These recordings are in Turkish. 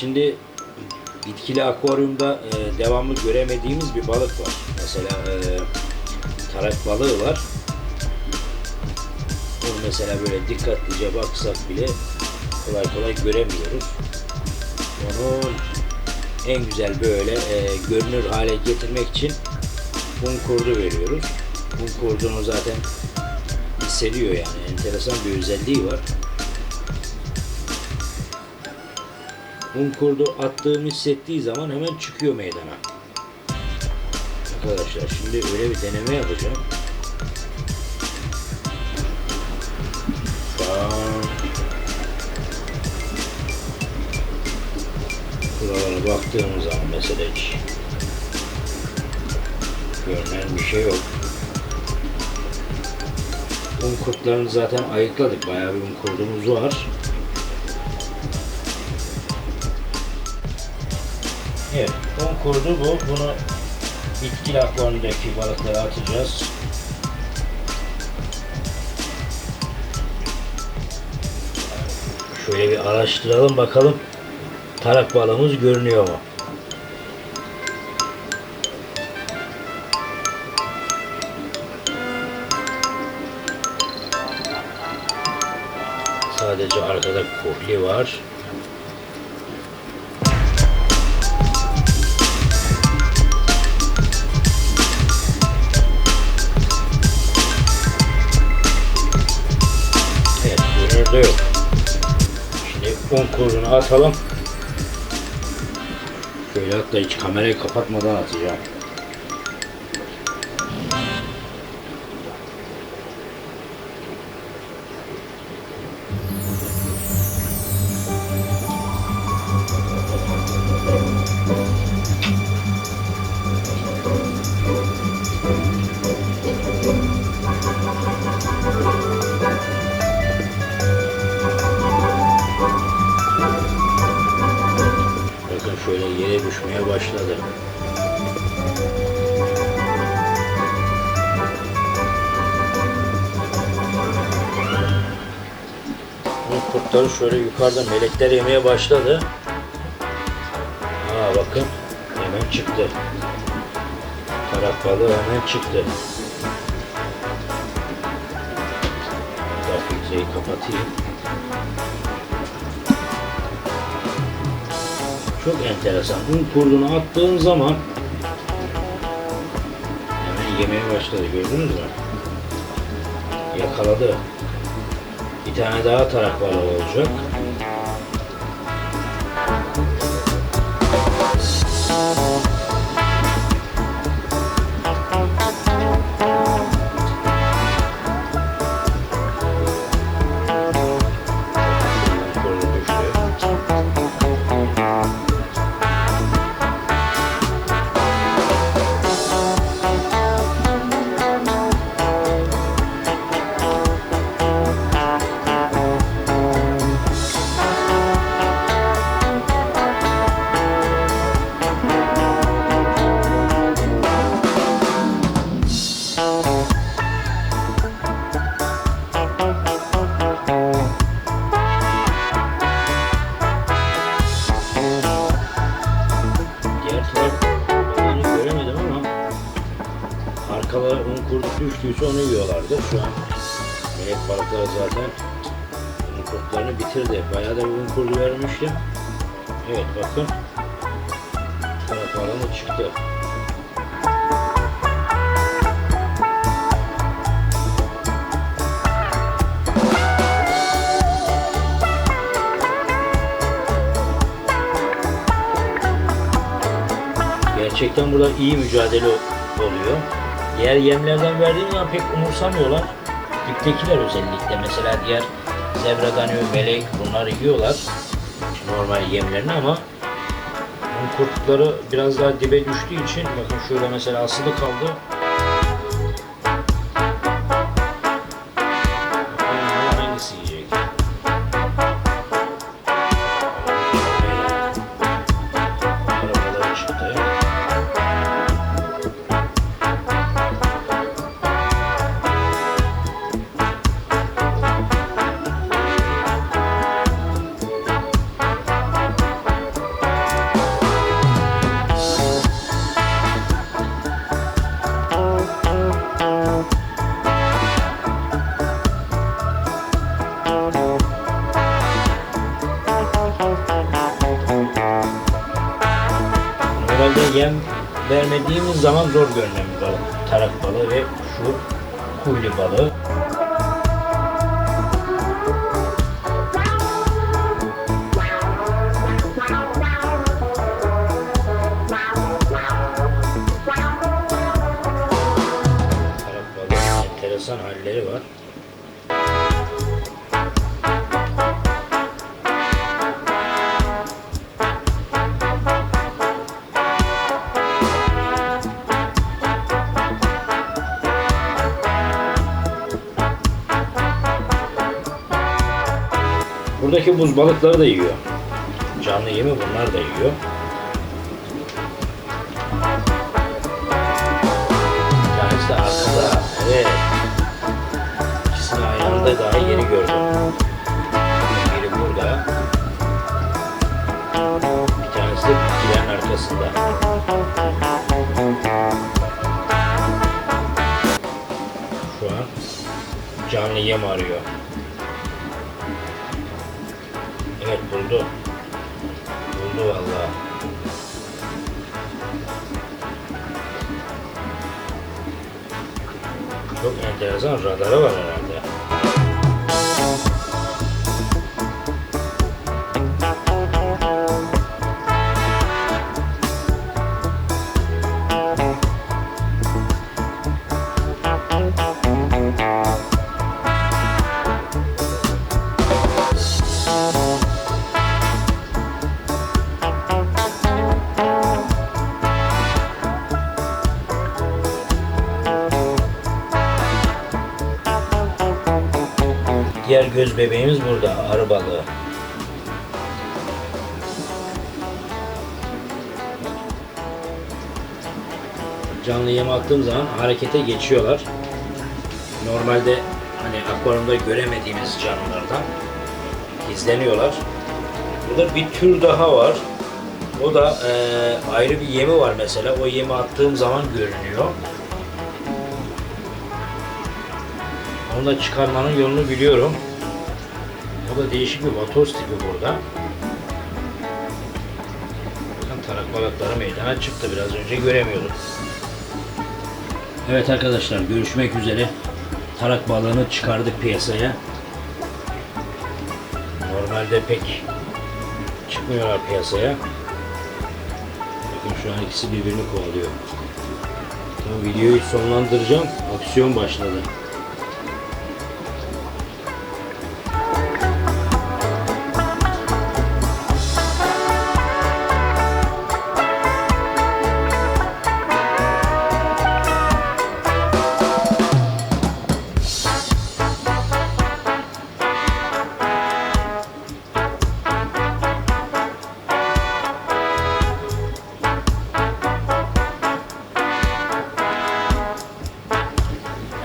Şimdi bitkili akvaryumda e, devamlı göremediğimiz bir balık var. Mesela e, tarak balığı var. Onu mesela böyle dikkatlice baksak bile kolay kolay göremiyoruz. Onu en güzel böyle e, görünür hale getirmek için un kurdu veriyoruz. Un kurdunu zaten hissediyor yani. Enteresan bir özelliği var. Un kurdu attığımı hissettiği zaman hemen çıkıyor meydana. Arkadaşlar şimdi öyle bir deneme yapacağım. Buralara baktığımız zaman mesela hiç görünen bir şey yok. Un kurtlarını zaten ayıkladık. Bayağı bir un kurdumuz var. Evet, un kurdu bu. Bunu bitkili akvaryumdaki balıklara atacağız. Şöyle bir araştıralım bakalım. Tarak balığımız görünüyor mu? Sadece arkada kohli var. Un kurunu atalım. Şöyle hatta hiç kamerayı kapatmadan atacağım. Şöyle yere düşmeye başladı. Bu kurtları şöyle yukarıda melekler yemeye başladı. Aa bakın hemen çıktı. Tarak balığı hemen çıktı. Daha filtreyi kapatayım. Çok enteresan. Un kurdunu attığın zaman hemen yemeye başladı. Gördünüz mü? Yakaladı. Bir tane daha tarak balığı olacak. Yiyorlardı. Şu an melek balıkları zaten kurtlarını bitirdi. Bayağı da un kurdu vermiştim. Evet bakın. Taraf alanı çıktı. Gerçekten burada iyi mücadele oluyor. Diğer yemlerden verdiğim zaman pek umursamıyorlar. Diptekiler özellikle mesela diğer zebra danıyor, melek bunlar yiyorlar. Normal yemlerini ama bunun kurtları biraz daha dibe düştüğü için bakın şöyle mesela asılı kaldı. Vermediğimiz zaman zor görünen bir balık. Tarak balığı ve şu kuyulu balığı. Buradaki buz balıkları da yiyor. Canlı yemi bunlar da yiyor. Bir tanesi de arkada. Evet. İkisini aynı anda daha yeni gördüm. Biri burada. Bir tanesi de bitkilerin arkasında. Şu an canlı yem arıyor. Evet buldu. Buldu vallahi. Çok enteresan radarı var herhalde. Diğer göz bebeğimiz burada, arı balığı. Canlı yem attığım zaman harekete geçiyorlar. Normalde hani akvaryumda göremediğimiz canlılardan gizleniyorlar. Burada bir tür daha var. O da eee, ayrı bir yemi var mesela. O yemi attığım zaman görünüyor. Onu da çıkarmanın yolunu biliyorum. O da değişik bir vatoz tipi burada. Bakın tarak balıkları meydana çıktı. Biraz önce göremiyorduk. Evet arkadaşlar görüşmek üzere. Tarak balığını çıkardık piyasaya. Normalde pek çıkmıyorlar piyasaya. Bakın şu an ikisi birbirini kovalıyor. Videoyu sonlandıracağım. Aksiyon başladı.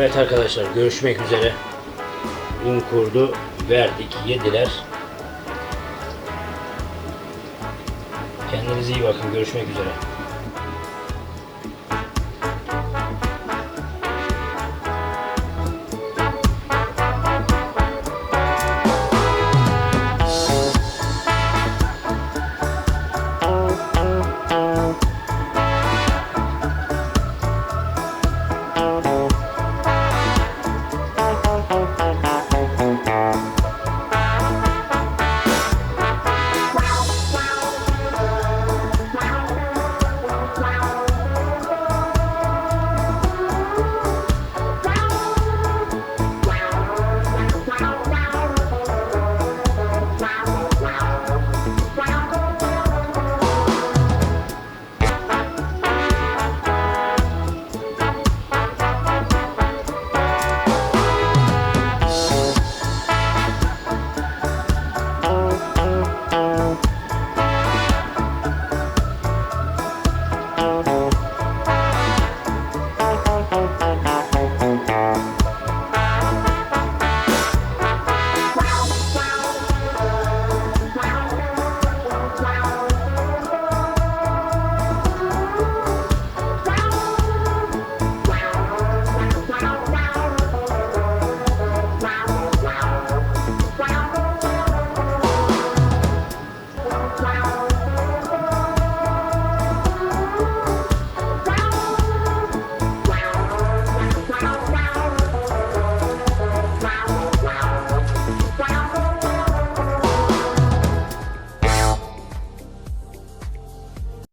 Evet arkadaşlar görüşmek üzere. Un kurdu verdik yediler. Kendinize iyi bakın görüşmek üzere.